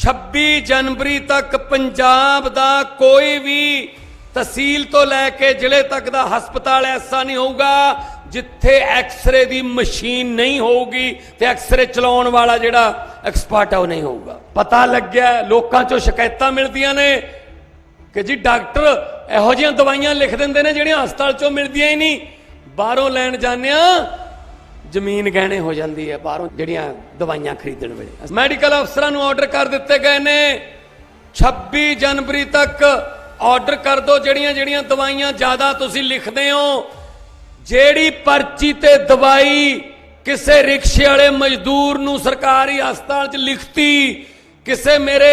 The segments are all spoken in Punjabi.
26 ਜਨਵਰੀ ਤੱਕ ਪੰਜਾਬ ਦਾ ਕੋਈ ਵੀ ਤਹਿਸੀਲ ਤੋਂ ਲੈ ਕੇ ਜ਼ਿਲ੍ਹੇ ਤੱਕ ਦਾ ਹਸਪਤਾਲ ਐਸਾ ਨਹੀਂ ਹੋਊਗਾ ਜਿੱਥੇ ਐਕਸ-ਰੇ ਦੀ ਮਸ਼ੀਨ ਨਹੀਂ ਹੋਊਗੀ ਤੇ ਐਕਸ-ਰੇ ਚਲਾਉਣ ਵਾਲਾ ਜਿਹੜਾ ਐਕਸਪਰਟ ਆ ਉਹ ਨਹੀਂ ਹੋਊਗਾ। ਪਤਾ ਲੱਗਿਆ, ਲੋਕਾਂ ਚੋਂ ਸ਼ਿਕਾਇਤਾਂ ਮਿਲਦੀਆਂ ਨੇ ਕਿ ਜੀ ਡਾਕਟਰ ਇਹੋ ਜਿਹੀਆਂ ਦਵਾਈਆਂ ਲਿਖ ਦਿੰਦੇ ਨੇ ਜਿਹੜੀਆਂ ਹਸਪਤਾਲ ਚੋਂ ਮਿਲਦੀਆਂ ਹੀ ਨਹੀਂ। ਬਾਹਰੋਂ ਲੈਣ ਜਾਂਦੇ ਆ ਜ਼ਮੀਨ ਗਹਿਣੇ ਹੋ ਜਾਂਦੀ ਹੈ, ਬਾਹਰੋਂ ਜਿਹੜੀਆਂ ਦਵਾਈਆਂ ਖਰੀਦਣ ਵੇਲੇ। ਮੈਡੀਕਲ ਅਫਸਰਾਂ ਨੂੰ ਆਰਡਰ ਕਰ ਦਿੱਤੇ ਗਏ ਨੇ। 26 ਜਨਵਰੀ ਤੱਕ ਆਰਡਰ ਕਰ ਦਿਓ, ਜਿਹੜੀਆਂ ਜਿਹੜੀਆਂ ਦਵਾਈਆਂ ਜ਼ਿਆਦਾ ਤੁਸੀਂ ਲਿਖਦੇ ਹੋ। ਜਿਹੜੀ ਪਰਚੀ ਤੇ ਦਵਾਈ ਕਿਸੇ ਰਿਕਸ਼ੇ ਵਾਲੇ ਮਜ਼ਦੂਰ ਨੂੰ ਸਰਕਾਰੀ ਹਸਪਤਾਲ 'ਚ ਲਿਖਤੀ, ਕਿਸੇ ਮੇਰੇ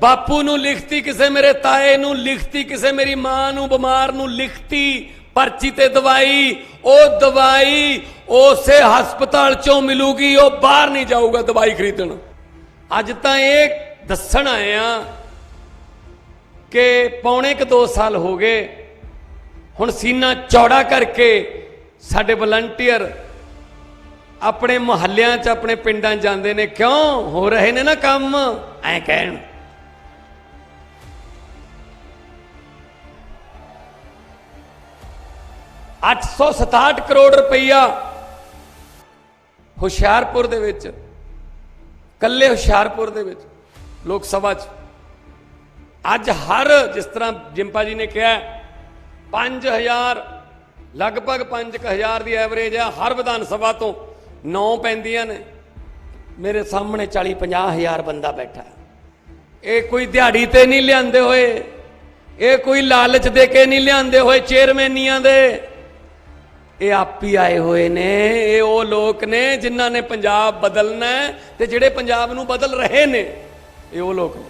ਬਾਪੂ ਨੂੰ ਲਿਖਤੀ, ਕਿਸੇ ਮੇਰੇ ਤਾਏ ਨੂੰ ਲਿਖਤੀ, ਕਿਸੇ ਮੇਰੀ ਮਾਂ ਨੂੰ, ਬਿਮਾਰ ਨੂੰ ਲਿਖਤੀ ਪਰਚੀ ਤੇ ਦਵਾਈ, ਉਹ ਦਵਾਈ ਉਸੇ ਹਸਪਤਾਲ 'ਚੋਂ ਮਿਲੂਗੀ, ਉਹ ਬਾਹਰ ਨਹੀਂ ਜਾਊਗਾ ਦਵਾਈ ਖਰੀਦਣ। ਅੱਜ ਤਾਂ ਇਹ ਦੱਸਣ ਆਏ ਆ ਕਿ ਪੌਣੇ ਕ 2 ਸਾਲ ਹੋ ਗਏ, ਹੁਣ ਸੀਨਾ ਚੌੜਾ ਕਰਕੇ ਸਾਡੇ ਵਲੰਟੀਅਰ ਆਪਣੇ ਮੁਹੱਲਿਆਂ 'ਚ, ਆਪਣੇ ਪਿੰਡਾਂ 'ਚ ਜਾਂਦੇ ਨੇ। ਕਿਉਂ? ਹੋ ਰਹੇ ਨੇ ਨਾ ਕੰਮ, ਐ ਕਹਿਣ। ਅੱਠ ਸੌ ਸਤਾਹਠ ਕਰੋੜ ਰੁਪਈਆ ਹੁਸ਼ਿਆਰਪੁਰ ਦੇ ਵਿੱਚ ਕੱਲੇ ਹੁਸ਼ਿਆਰਪੁਰ ਦੇ ਵਿੱਚ, ਲੋਕ ਸਭਾ 'ਚ। ਅੱਜ ਹਰ ਜਿਸ ਤਰ੍ਹਾਂ ਜਿੰਪਾ ਜੀ ਨੇ ਕਿਹਾ 5000 ਲਗਭਗ 5000 ਦੀ ਐਵਰੇਜ ਹੈ ਹਰ ਵਿਧਾਨ ਸਭਾ ਤੋਂ। 9 ਪੈਂਦੀਆਂ ਨੇ। ਮੇਰੇ ਸਾਹਮਣੇ 40 50000 ਬੰਦਾ ਬੈਠਾ। ਇਹ ਕੋਈ ਦਿਹਾੜੀ ਤੇ ਨਹੀਂ ਲਿਆਂਦੇ ਹੋਏ, ਇਹ ਕੋਈ ਲਾਲਚ ਦੇ ਕੇ ਨਹੀਂ ਲਿਆਂਦੇ ਹੋਏ ਚੇਅਰਮੈਨੀਆਂ ਦੇ। ਇਹ ਆਪ ਹੀ ਆਏ ਹੋਏ ਨੇ, ਇਹ ਉਹ ਲੋਕ ਨੇ ਜਿਨ੍ਹਾਂ ਨੇ ਪੰਜਾਬ ਬਦਲਣਾ ਹੈ ਤੇ ਜਿਹੜੇ ਪੰਜਾਬ ਨੂੰ ਬਦਲ ਰਹੇ ਨੇ, ਇਹ ਉਹ ਲੋਕ ਨੇ।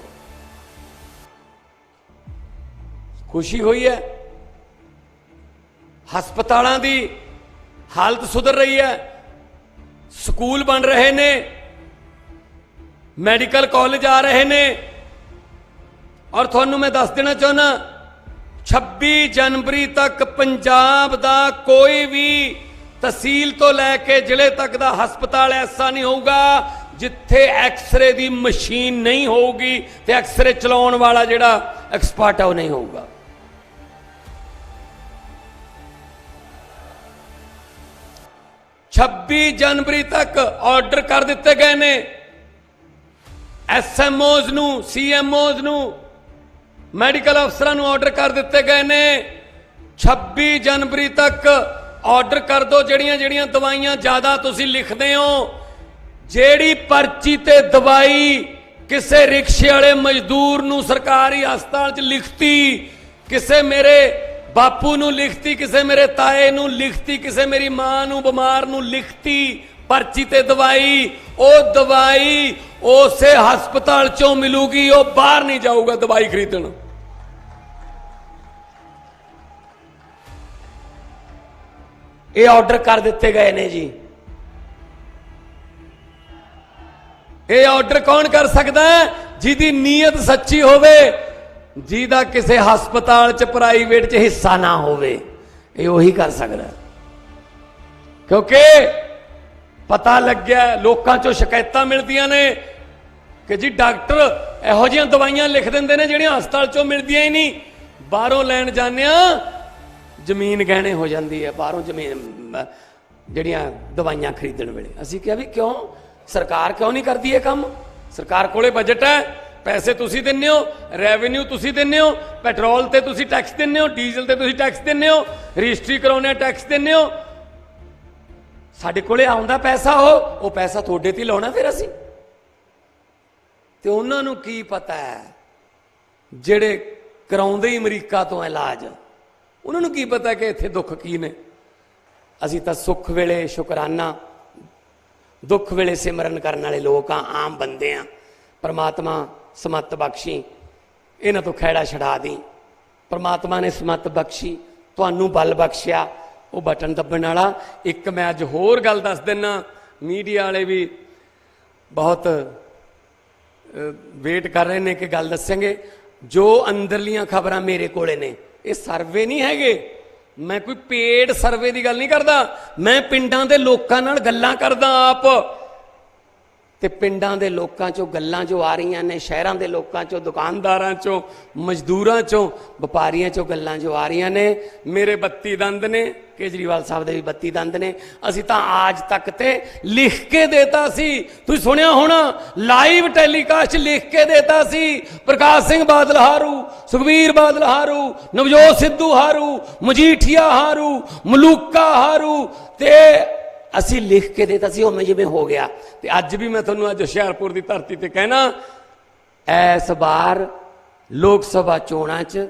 ਖੁਸ਼ੀ ਹੋਈ ਹੈ। ਹਸਪਤਾਲਾਂ ਦੀ ਹਾਲਤ ਸੁਧਰ ਰਹੀ ਹੈ। ਸਕੂਲ ਬਣ ਰਹੇ ਨੇ। ਮੈਡੀਕਲ ਕਾਲਜ ਆ ਰਹੇ ਨੇ। ਔਰ ਤੁਹਾਨੂੰ ਮੈਂ ਦੱਸ ਦੇਣਾ ਚਾਹੁੰਦਾ 26 ਜਨਵਰੀ ਤੱਕ ਪੰਜਾਬ ਦਾ ਕੋਈ ਵੀ ਤਹਿਸੀਲ ਤੋਂ ਲੈ ਕੇ ਜ਼ਿਲ੍ਹੇ ਤੱਕ ਦਾ ਹਸਪਤਾਲ ਐਸਾ ਨਹੀਂ ਹੋਊਗਾ ਜਿੱਥੇ ਐਕਸ-ਰੇ ਦੀ ਮਸ਼ੀਨ ਨਹੀਂ ਹੋਊਗੀ ਤੇ ਐਕਸ-ਰੇ ਚਲਾਉਣ ਵਾਲਾ ਜਿਹੜਾ ਐਕਸਪਰਟ ਆ ਉਹ ਨਹੀਂ ਹੋਊਗਾ। ਛੱਬੀ ਜਨਵਰੀ ਤੱਕ ਆਰਡਰ ਕਰ ਦਿੱਤੇ ਗਏ ਨੇ। ਐਸਐਮਓਜ਼ ਨੂੰ ਸੀਐਮਓਜ਼ ਨੂੰ ਮੈਡੀਕਲ ਅਫਸਰਾਂ ਨੂੰ ਆਰਡਰ ਕਰ ਦਿੱਤੇ ਗਏ ਨੇ। 26 ਜਨਵਰੀ ਤੱਕ ਆਰਡਰ ਕਰ ਦਿਓ, ਜਿਹੜੀਆਂ ਜਿਹੜੀਆਂ ਦਵਾਈਆਂ ਜ਼ਿਆਦਾ ਤੁਸੀਂ ਲਿਖਦੇ ਹੋ। ਜਿਹੜੀ ਪਰਚੀ ਤੇ ਦਵਾਈ ਕਿਸੇ ਰਿਕਸ਼ੇ ਵਾਲੇ ਮਜ਼ਦੂਰ ਨੂੰ ਸਰਕਾਰੀ ਹਸਪਤਾਲ 'ਚ ਲਿਖਤੀ, ਕਿਸੇ ਮੇਰੇ ਬਾਪੂ ਨੂੰ ਲਿਖਤੀ, ਕਿਸੇ ਮੇਰੇ ਤਾਏ ਨੂੰ ਲਿਖਤੀ, ਕਿਸੇ ਮੇਰੀ ਮਾਂ ਨੂੰ, ਬਿਮਾਰ ਨੂੰ ਲਿਖਤੀ ਪਰਚੀ ਤੇ ਦਵਾਈ, ਉਹ ਦਵਾਈ ਉਸੇ ਹਸਪਤਾਲ 'ਚੋਂ ਮਿਲੂਗੀ, ਉਹ ਬਾਹਰ ਨਹੀਂ ਜਾਊਗਾ ਦਵਾਈ ਖਰੀਦਣ। ਇਹ ਆਰਡਰ ਕਰ ਦਿੱਤੇ ਗਏ ਨੇ ਜੀ। ਇਹ ਆਰਡਰ ਕੌਣ ਕਰ ਸਕਦਾ ਜਿਹਦੀ ਨੀਅਤ ਸੱਚੀ ਹੋਵੇ, ਜਿਹਦਾ ਕਿਸੇ ਹਸਪਤਾਲ 'ਚ ਪ੍ਰਾਈਵੇਟ 'ਚ ਹਿੱਸਾ ਨਾ ਹੋਵੇ। ਇਹ ਉਹੀ ਕਰ ਸਕਦਾ ਕਿਉਂਕਿ ਪਤਾ ਲੱਗਿਆ, ਲੋਕਾਂ 'ਚੋਂ ਸ਼ਿਕਾਇਤਾਂ ਮਿਲਦੀਆਂ ਨੇ ਕਿ ਜੀ ਡਾਕਟਰ ਇਹੋ ਜਿਹੀਆਂ ਦਵਾਈਆਂ ਲਿਖ ਦਿੰਦੇ ਨੇ ਜਿਹੜੀਆਂ ਹਸਪਤਾਲ 'ਚੋਂ ਮਿਲਦੀਆਂ ਹੀ ਨਹੀਂ। ਬਾਹਰੋਂ ਲੈਣ ਜਾਂਦੇ ਆ ਜ਼ਮੀਨ ਗਹਿਣੇ ਹੋ ਜਾਂਦੀ ਹੈ, ਬਾਹਰੋਂ ਜ਼ਮੀਨ ਜਿਹੜੀਆਂ ਦਵਾਈਆਂ ਖਰੀਦਣ ਵੇਲੇ। ਅਸੀਂ ਕਿਹਾ ਵੀ ਕਿਉਂ? ਸਰਕਾਰ ਕਿਉਂ ਨਹੀਂ ਕਰਦੀ ਇਹ ਕੰਮ? ਸਰਕਾਰ ਕੋਲੇ ਬਜਟ ਹੈ, ਪੈਸੇ ਤੁਸੀਂ ਦਿੰਦੇ ਹੋ ਰੈਵਨਿਊ ਤੁਸੀਂ ਦਿੰਦੇ ਹੋ ਪੈਟਰੋਲ ਤੇ ਤੁਸੀਂ ਟੈਕਸ ਦਿੰਦੇ ਹੋ ਡੀਜ਼ਲ ਤੇ ਤੁਸੀਂ ਟੈਕਸ ਦਿੰਦੇ ਹੋ, ਰਜਿਸਟਰੀ ਕਰਾਉਣੇ ਟੈਕਸ ਦਿੰਦੇ ਹੋ। ਸਾਡੇ ਕੋਲੇ ਆਉਂਦਾ ਪੈਸਾ ਉਹ ਉਹ ਪੈਸਾ ਤੁਹਾਡੇ ਤੇ ਹੀ ਲਾਉਣਾ ਫਿਰ ਅਸੀਂ। ਤੇ ਉਹਨਾਂ ਨੂੰ ਕੀ ਪਤਾ ਹੈ? ਜਿਹੜੇ ਕਰਾਉਂਦੇ ਹੀ ਅਮਰੀਕਾ ਤੋਂ ਇਲਾਜ, ਉਹਨਾਂ ਨੂੰ ਕੀ ਪਤਾ ਕਿ ਇੱਥੇ ਦੁੱਖ ਕੀ ਨੇ? ਅਸੀਂ ਤਾਂ ਸੁੱਖ ਵੇਲੇ ਸ਼ੁਕਰਾਨਾ, ਦੁੱਖ ਵੇਲੇ ਸਿਮਰਨ ਕਰਨ ਵਾਲੇ ਲੋਕ ਆ ਆਮ ਬੰਦੇ ਆ ਪਰਮਾਤਮਾ ਸਮਤ ਬਖਸ਼ੀ, ਇਹਨਾਂ ਤੋਂ ਖੈੜਾ ਛਡਾ ਦੀ। ਪਰਮਾਤਮਾ ਨੇ ਸਮਤ ਬਖਸ਼ੀ, ਤੁਹਾਨੂੰ ਬਲ ਬਖਸ਼ਿਆ। ਉਹ ਬਟਨ ਦੱਬਣ ਵਾਲਾ, ਇੱਕ ਮੈਂ ਅੱਜ ਹੋਰ ਗੱਲ ਦੱਸ ਦਿੰਨਾ। ਮੀਡੀਆ ਵਾਲੇ ਵੀ ਬਹੁਤ ਵੇਟ ਕਰ ਰਹੇ ਨੇ ਕਿ ਗੱਲ ਦੱਸਾਂਗੇ। ਜੋ ਅੰਦਰਲੀਆਂ ਖਬਰਾਂ ਮੇਰੇ ਕੋਲੇ ਨੇ, ਇਹ ਸਰਵੇ ਨਹੀਂ ਹੈਗੇ। ਮੈਂ ਕੋਈ ਪੇਡ ਸਰਵੇ ਦੀ ਗੱਲ ਨਹੀਂ ਕਰਦਾ। ਮੈਂ ਪਿੰਡਾਂ ਦੇ ਲੋਕਾਂ ਨਾਲ ਗੱਲਾਂ ਕਰਦਾ ਆਪ। ਤੇ ਪਿੰਡਾਂ ਦੇ ਲੋਕਾਂ ਚੋਂ, ਗੱਲਾਂ ਜੋ ਆ ਰਹੀਆਂ ਨੇ, ਸ਼ਹਿਰਾਂ ਦੇ ਲੋਕਾਂ ਚੋਂ, ਦੁਕਾਨਦਾਰਾਂ ਚੋਂ, ਮਜ਼ਦੂਰਾਂ ਚੋਂ, ਵਪਾਰੀਆਂ ਚੋਂ ਗੱਲਾਂ ਜੋ ਆ ਰਹੀਆਂ ਨੇ। ਮੇਰੇ 32 ਦੰਦ ਨੇ, ਕੇਜਰੀਵਾਲ ਸਾਹਿਬ ਦੇ ਵੀ 32 ਦੰਦ ਨੇ। ਅਸੀਂ ਤਾਂ ਆਜ ਤੱਕ ਤੇ ਲਿਖ ਕੇ ਦੇਤਾ ਸੀ। ਤੁਸੀਂ ਸੁਣਿਆ ਹੋਣਾ ਲਾਈਵ ਟੈਲੀਕਾਸਟ ਲਿਖ ਕੇ ਦੇਤਾ ਸੀ। ਪ੍ਰਕਾਸ਼ ਸਿੰਘ ਬਾਦਲ ਹਾਰੂ ਸੁਖਬੀਰ ਬਾਦਲ ਹਾਰੂ, ਨਵਜੋਤ ਸਿੱਧੂ ਹਾਰੂ, ਮਜੀਠੀਆ ਹਾਰੂ, ਮਲੂਕਾ ਹਾਰੂ ਤੇ ਅਸੀਂ ਲਿਖ ਕੇ ਦੇਤਾ ਸੀ, ਉਹ ਜਿਵੇਂ ਹੋ ਗਿਆ। ਤੇ ਅੱਜ ਵੀ ਮੈਂ ਤੁਹਾਨੂੰ ਅੱਜ ਹੁਸ਼ਿਆਰਪੁਰ ਦੀ ਧਰਤੀ ਤੇ ਕਹਿਣਾ ਇਸ ਵਾਰ ਲੋਕ ਸਭਾ ਚੋਣਾਂ 'ਚ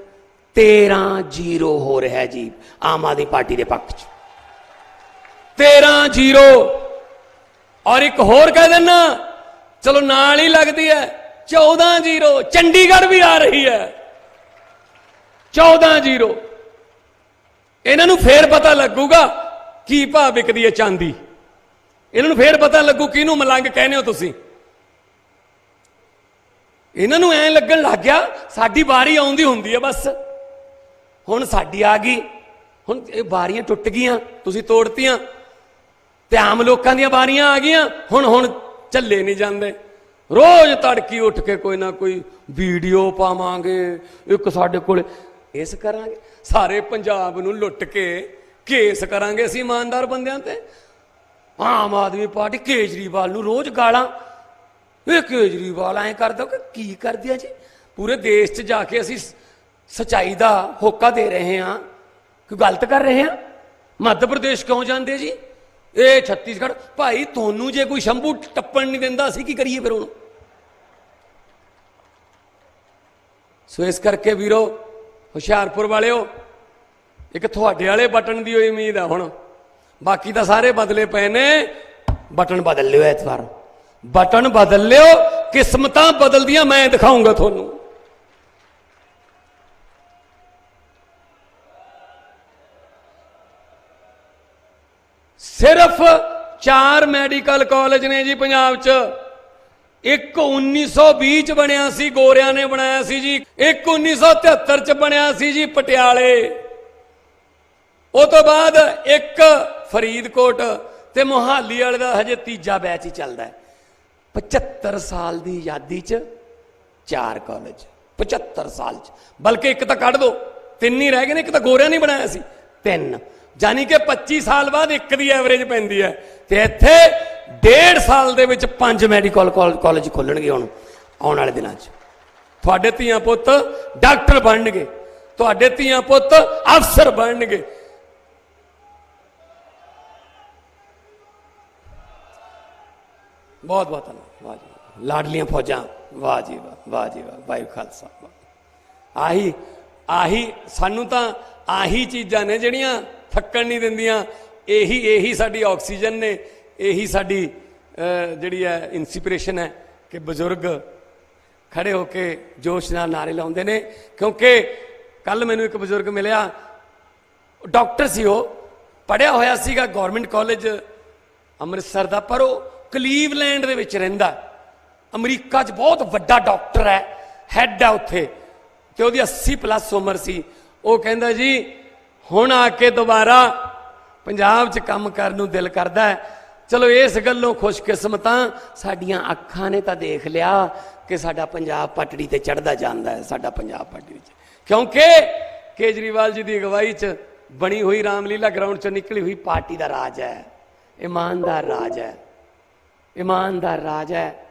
13-0 ਹੋ ਰਿਹਾ ਜੀ, ਆਮ ਆਦਮੀ ਪਾਰਟੀ ਦੇ ਪੱਖ 'ਚ। 13-0 ਔਰ ਇੱਕ ਹੋਰ ਕਹਿ ਦੇਣਾ ਚਲੋ ਨਾਲ ਹੀ ਲੱਗਦੀ ਹੈ 14-0 ਚੰਡੀਗੜ੍ਹ ਵੀ ਆ ਰਹੀ ਹੈ। 14-0 ਇਹਨਾਂ ਨੂੰ ਫੇਰ ਪਤਾ ਲੱਗੂਗਾ ਕੀ ਭਾਅ ਵਿਕਦੀ ਹੈ ਚਾਂਦੀ? ਇਹਨਾਂ ਨੂੰ ਫੇਰ ਪਤਾ ਲੱਗੂ ਕਿਹਨੂੰ ਮਲੰਗ ਕਹਿੰਦੇ ਹੋ ਤੁਸੀਂ। ਇਹਨਾਂ ਨੂੰ ਐਂ ਲੱਗਣ ਲੱਗ ਗਿਆ, ਸਾਡੀ ਵਾਰੀ ਆਉਂਦੀ ਹੁੰਦੀ ਹੈ ਬਸ। ਹੁਣ ਸਾਡੀ ਆ ਗਈ। ਹੁਣ ਇਹ ਵਾਰੀਆਂ ਟੁੱਟ ਗਈਆਂ, ਤੁਸੀਂ ਤੋੜਤੀਆਂ। ਤੇ ਆਮ ਲੋਕਾਂ ਦੀਆਂ ਵਾਰੀਆਂ ਆ ਗਈਆਂ, ਹੁਣ ਹੁਣ ਚੱਲੇ ਨਹੀਂ ਜਾਂਦੇ। ਰੋਜ਼ ਤੜਕੀ ਉੱਠ ਕੇ ਕੋਈ ਨਾ ਕੋਈ ਵੀਡੀਓ ਪਾਵਾਂਗੇ, ਇੱਕ ਸਾਡੇ ਕੋਲ। ਇਸ ਕਰਾਂਗੇ। ਸਾਰੇ ਪੰਜਾਬ ਨੂੰ ਲੁੱਟ ਕੇ ਕੇਸ ਕਰਾਂਗੇ ਅਸੀਂ ਇਮਾਨਦਾਰ ਬੰਦਿਆਂ ਤੇ? ਆਮ ਆਦਮੀ ਪਾਰਟੀ ਕੇਜਰੀਵਾਲ ਨੂੰ ਰੋਜ਼ ਗਾਲਾਂ। ਇਹ ਕੇਜਰੀਵਾਲ ਐਂ ਕਰਦਾ ਕਿ ਕੀ ਕਰਦੀ ਆ ਜੀ? ਪੂਰੇ ਦੇਸ਼ 'ਚ ਜਾ ਕੇ ਅਸੀਂ ਸਚਾਈ ਦਾ ਹੋਕਾ ਦੇ ਰਹੇ ਹਾਂ। ਕਿ ਗਲਤ ਕਰ ਰਹੇ ਹਾਂ? ਮੱਧ ਪ੍ਰਦੇਸ਼ ਕਿਉਂ ਜਾਂਦੇ ਜੀ? ਇਹ ਛੱਤੀਸਗੜ੍ਹ, ਭਾਈ ਤੁਹਾਨੂੰ ਜੇ ਕੋਈ ਸ਼ੰਭੂ ਟੱਪਣ ਨਹੀਂ ਦਿੰਦਾ, ਅਸੀਂ ਕੀ ਕਰੀਏ ਫਿਰ ਹੁਣ? ਸੋ ਇਸ ਕਰਕੇ ਵੀਰੋ, ਹੁਸ਼ਿਆਰਪੁਰ ਵਾਲਿਓ ਇੱਕ ਤੁਹਾਡੇ ਵਾਲੇ ਬਟਨ ਦੀ ਹੋਈ ਉਮੀਦ ਆ ਹੁਣ। ਬਾਕੀ ਤਾਂ ਸਾਰੇ ਬਦਲੇ ਪਏ ਨੇ। ਬਟਨ ਬਦਲ ਲਿਓ ਐਤਵਾਰ। ਬਟਨ ਬਦਲ ਲਿਓ, ਕਿਸਮਤਾਂ ਬਦਲਦੀਆਂ, ਮੈਂ ਦਿਖਾਉਂਗਾ ਤੁਹਾਨੂੰ। ਸਿਰਫ 4 ਮੈਡੀਕਲ ਕਾਲਜ ਨੇ ਜੀ ਪੰਜਾਬ 'ਚ। ਇੱਕ 1920 ਚ ਬਣਿਆ ਸੀ, ਗੋਰਿਆਂ ਨੇ ਬਣਾਇਆ ਸੀ ਜੀ। ਇੱਕ 1973 ਚ ਬਣਿਆ ਸੀ ਜੀ ਪਟਿਆਲੇ। ਉਹ ਤੋਂ ਬਾਅਦ ਇੱਕ ਫਰੀਦਕੋਟ ਤੇ ਮੁਹਾਲੀ ਵਾਲੇ ਦਾ ਹਜੇ ਤੀਜਾ ਬੈਚ ਹੀ ਚੱਲਦਾ ਹੈ। 75 ਸਾਲ ਦੀ ਆਜ਼ਾਦੀ ਚ ਚਾਰ ਕਾਲਜ 75 ਸਾਲ ਚ। ਬਲਕਿ ਇੱਕ ਤਾਂ ਕੱਢ ਦੋ, ਤਿੰਨ ਹੀ ਰਹਿ ਗਏ ਨੇ, ਇੱਕ ਤਾਂ ਗੋਰਿਆਂ ਨੇ ਬਣਾਇਆ ਸੀ। ਤਿੰਨ। ਜਾਨੀ ਕਿ 25 ਸਾਲ ਬਾਅਦ ਇੱਕ ਦੀ ਐਵਰੇਜ ਪੈਂਦੀ ਹੈ। ਤੇ ਇੱਥੇ ਡੇਢ ਸਾਲ ਦੇ ਵਿੱਚ ਪੰਜ ਮੈਡੀਕਲ ਕਾਲਜ ਖੋਲਣਗੇ ਹੁਣ, ਆਉਣ ਵਾਲੇ ਦਿਨਾਂ 'ਚ। ਤੁਹਾਡੇ ਧੀਆਂ ਪੁੱਤ ਡਾਕਟਰ ਬਣਨਗੇ। ਤੁਹਾਡੇ ਧੀਆਂ ਪੁੱਤ ਅਫਸਰ ਬਣਨਗੇ। ਬਹੁਤ ਬਹੁਤ ਧੰਨਵਾਦ। ਵਾਹ ਜੀ ਲਾਡਲੀਆਂ ਫੌਜਾਂ। ਵਾਹ ਜੀ ਵਾਹ ਵਾਹ ਜੀ ਵਾਹ। ਵਾਹਿ ਖਾਲਸਾ। ਵਾਹ। ਆਹੀ ਆਹੀ, ਸਾਨੂੰ ਤਾਂ ਆਹੀ ਚੀਜ਼ਾਂ ਨੇ ਜਿਹੜੀਆਂ ਥੱਕਣ ਨਹੀਂ ਦਿੰਦੀਆਂ। ਇਹੀ ਇਹੀ ਸਾਡੀ ਆਕਸੀਜਨ ਨੇ। ਇਹੀ ਸਾਡੀ ਜਿਹੜੀ ਹੈ ਇਨਸਪੀਰੇਸ਼ਨ ਹੈ ਕਿ ਬਜ਼ੁਰਗ ਖੜੇ ਹੋ ਕੇ ਜੋਸ਼ ਨਾਲ ਨਾਰੇ ਲਾਉਂਦੇ ਨੇ। ਕਿਉਂਕਿ ਕੱਲ ਮੈਨੂੰ ਇੱਕ ਬਜ਼ੁਰਗ ਮਿਲਿਆ। ਡਾਕਟਰ ਸੀ ਉਹ। ਪੜਿਆ ਹੋਇਆ ਸੀਗਾ ਗਵਰਨਮੈਂਟ ਕਾਲਜ ਅੰਮ੍ਰਿਤਸਰ ਦਾ, ਪਰ ਉਹ ਕਲੀਵਲੈਂਡ ਦੇ ਵਿੱਚ ਰਹਿੰਦਾ ਅਮਰੀਕਾ 'ਚ ਬਹੁਤ ਵੱਡਾ ਡਾਕਟਰ ਹੈ, ਹੈੱਡ ਹੈ ਉੱਥੇ। ਤੇ ਉਹਦੀ 80 ਪਲੱਸ ਉਮਰ ਸੀ। ਉਹ ਕਹਿੰਦਾ ਜੀ, ਹੁਣ ਆ ਕੇ ਦੁਬਾਰਾ ਪੰਜਾਬ 'ਚ ਕੰਮ ਕਰਨ ਨੂੰ ਦਿਲ ਕਰਦਾ ਹੈ। ਚਲੋ ਇਸ ਗੱਲੋਂ ਖੁਸ਼ਕਿਸਮਤਾਂ ਸਾਡੀਆਂ ਅੱਖਾਂ ਨੇ ਤਾਂ ਦੇਖ ਲਿਆ ਕਿ ਸਾਡਾ ਪੰਜਾਬ ਪਟੜੀ ਤੇ ਚੜਦਾ ਜਾਂਦਾ ਹੈ, ਸਾਡਾ ਪੰਜਾਬ ਪਟੜੀ 'ਚ। ਕਿਉਂਕਿ ਕੇਜਰੀਵਾਲ ਜੀ ਦੀ ਅਗਵਾਈ 'ਚ ਬਣੀ ਹੋਈ ਰਾਮਲੀਲਾ ਗਰਾਊਂਡ 'ਚੋਂ ਨਿਕਲੀ ਹੋਈ ਪਾਰਟੀ ਦਾ ਰਾਜ ਹੈ, ਇਮਾਨਦਾਰ ਰਾਜ ਹੈ। ਇਮਾਨਦਾਰ ਰਾਜ ਹੈ।